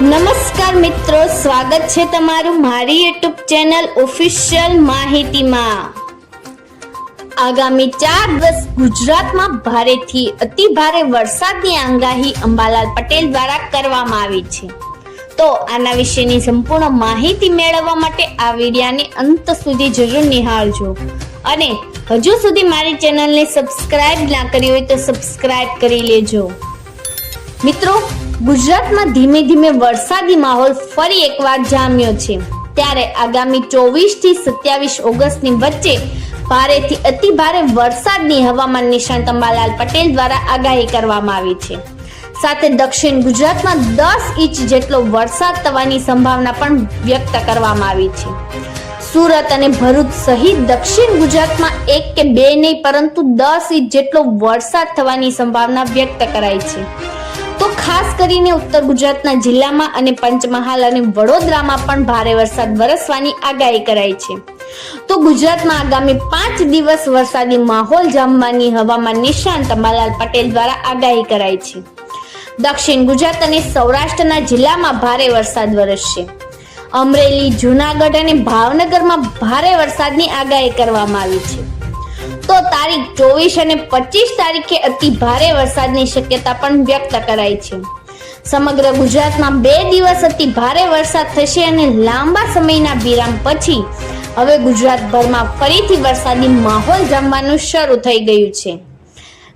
નમસ્કાર મિત્રો, સ્વાગત છે તમારું મારી યુટ્યુબ ચેનલ ઓફિશિયલ માહિતીમાં. આગામી ચાર દિવસ ગુજરાતમાં ભારેથી અતિ ભારે વરસાદની આગાહી અંબાલાલ પટેલ દ્વારા કરવામાં આવી છે. તો આના વિશેની સંપૂર્ણ માહિતી મેળવવા માટે આ વિડિયાને અંત સુધી જરૂર નિહાળજો. અને હજુ સુધી મારી ચેનલને સબસ્ક્રાઇબ ના કરી હોય તો સબસ્ક્રાઇબ કરી લેજો. મિત્રો, ગુજરાતમાં ધીમે ધીમે વરસાદી માહોલ ફરી એકવાર જામ્યો છે. ત્યારે આગામી ચોવીસથી સત્યાવીસ ઓગસ્ટની વચ્ચે ભારેથી અતિ ભારે વરસાદની હવામાન નિષ્ણાંત અંબાલાલ પટેલ દ્વારા આગાહી કરવામાં આવી છે. સાથે દક્ષિણ ગુજરાતમાં દસ ઇંચ જેટલો વરસાદ થવાની સંભાવના પણ વ્યક્ત કરવામાં આવી છે. સુરત અને ભરૂચ સહિત દક્ષિણ ગુજરાતમાં એક કે બે નહીં, પરંતુ દસ ઇંચ જેટલો વરસાદ થવાની સંભાવના વ્યક્ત કરાઈ છે. તો ખાસ કરીને ઉત્તર ગુજરાતના જિલ્લામાં અને પંચમહાલ અને વડોદરામાં પણ ભારે વરસાદ વરસવાની આગાહી કરાઈ છે. તો ગુજરાતમાં આગામી પાંચ દિવસ વરસાદી માહોલ જામવાની હવામાન નિષ્ણાંત અંબાલાલ પટેલ દ્વારા આગાહી કરાઈ છે. દક્ષિણ ગુજરાત અને સૌરાષ્ટ્રના જિલ્લામાં ભારે વરસાદ વરસશે. અમરેલી, જુનાગઢ અને ભાવનગરમાં ભારે વરસાદની આગાહી કરવામાં આવી છે. તારીખ ચોવીસ અને પચીસ તારીખે અતિ ભારે વરસાદની શક્યતા પણ વ્યક્ત કરાઈ છે. સમગ્ર ગુજરાતમાં બે દિવસ અતિ ભારે વરસાદ થશે અને લાંબા સમયના વિરામ પછી હવે ગુજરાતભરમાં ફરીથી વરસાદી માહોલ જમવાનું શરૂ થઈ ગયું છે.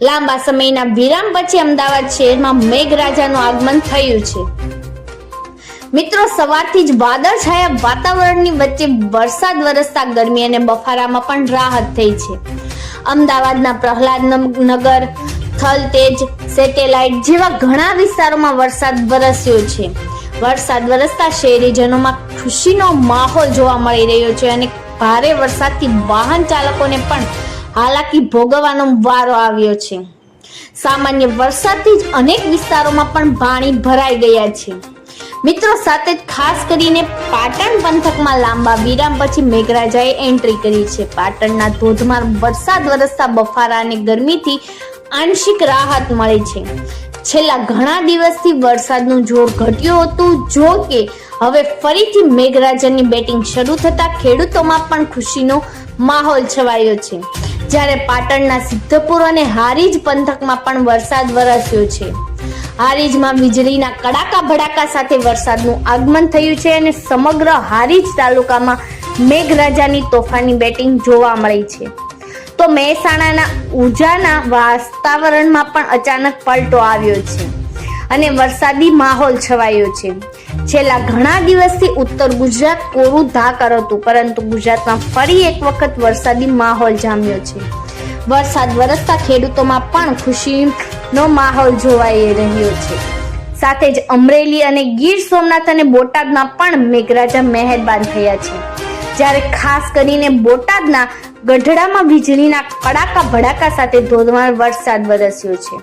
લાંબા સમયના વિરામ પછી અમદાવાદ શહેરમાં મેઘરાજાનું આગમન થયું છે. મિત્રો, સવારથી જ વાદળછાયા વાતાવરણની વચ્ચે વરસાદ વરસતા ગરમી અને બફારામાં પણ રાહત થઈ છે. અમદાવાદના પ્રહલાદ નગર થલતેજ સેટેલાઇટ જેવા ઘણા વિસ્તારોમાં વરસાદ વરસ્યો છે. વરસાદ વરસતા શહેરીજનોમાં ખુશીનો માહોલ જોવા મળી રહ્યો છે અને ભારે વરસાદથી વાહન ચાલકોને પણ હાલાકી ભોગવવાનો વારો આવ્યો છે. સામાન્ય વરસાદથી જ અનેક વિસ્તારોમાં પણ પાણી ભરાઈ ગયા છે. મિત્રો, સાથે જ ખાસ કરીને પાટણ પંથકમાં લાંબા વિરામ પછી મેઘરાજાએ એન્ટ્રી કરી છે. પાટણના ધોધમાર વરસાદ વરસતા બફારા અને ગરમીથી આંશિક રાહત મળે છે. છેલ્લા ઘણા દિવસથી વરસાદનું જોર ઘટ્યું હતું. જો કે, હવે ફરીથી મેઘરાજાની બેટિંગ શરૂ થતા ખેડૂતોમાં પણ ખુશીનો માહોલ છવાયો છે. જ્યારે પાટણના સિદ્ધપુર અને હારીજ પંથકમાં પણ વરસાદ વરસ્યો છે. હારીજમાં વીજળીના કડાકા ભડાકા સાથે વરસાદનું આગમન થયું છે અને સમગ્ર હારીજ તાલુકામાં મેઘરાજાની તોફાની બેટિંગ જોવા મળી છે. તો મહેસાણાના ઉજાના વાતાવરણમાં પણ અચાનક પલટો આવ્યો છે અને વરસાદી માહોલ છવાયો છે. છેલ્લા ઘણા દિવસથી ઉત્તર ગુજરાત કોરું ધાકર હતું, પરંતુ ગુજરાતમાં ફરી એક વખત વરસાદી માહોલ જામ્યો છે. વરસાદ વરસતા ખેડૂતોમાં પણ ખુશીનો માહોલ જોવાઈ રહ્યો છે. સાથે જ અમરેલી અને ગીર સોમનાથ અને બોટાદમાં પણ મેઘરાજા મહેરબાન થયા છે. જ્યારે ખાસ કરીને બોટાદના ગઢડામાં વીજળીના કડાકા ભડાકા સાથે ધોધમાર વરસાદ વરસ્યો છે.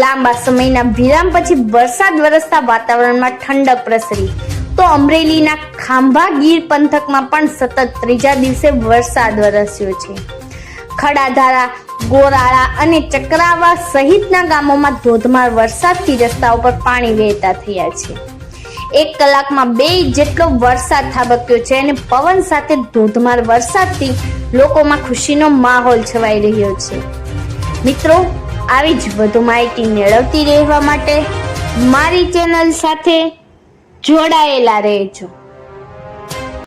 લાંબા સમયના વિરામ પછી વરસાદ વરસતા વાતાવરણમાં ઠંડક પ્રસરી. તો અમરેલીના ખાંભા ગીર પંથકમાં પણ સતત ત્રીજા દિવસે વરસાદ વરસ્યો છે. ખડાધારા, ગોરાળા અને ચક્રાવા સહિતના ગામોમાં ધોધમાર વરસાદથી રસ્તા ઉપર પાણી વહેતા થયા છે. એક કલાકમાં બે જેટલો વરસાદ થાબક્યો છે અને પવન સાથે ધોધમાર વરસાદથી લોકોમાં ખુશીનો માહોલ છવાઈ રહ્યો છે. મિત્રો, આવી જ વધુ માહિતી મેળવતી રહેવા માટે મારી ચેનલ સાથે જોડાયેલા રહેજો.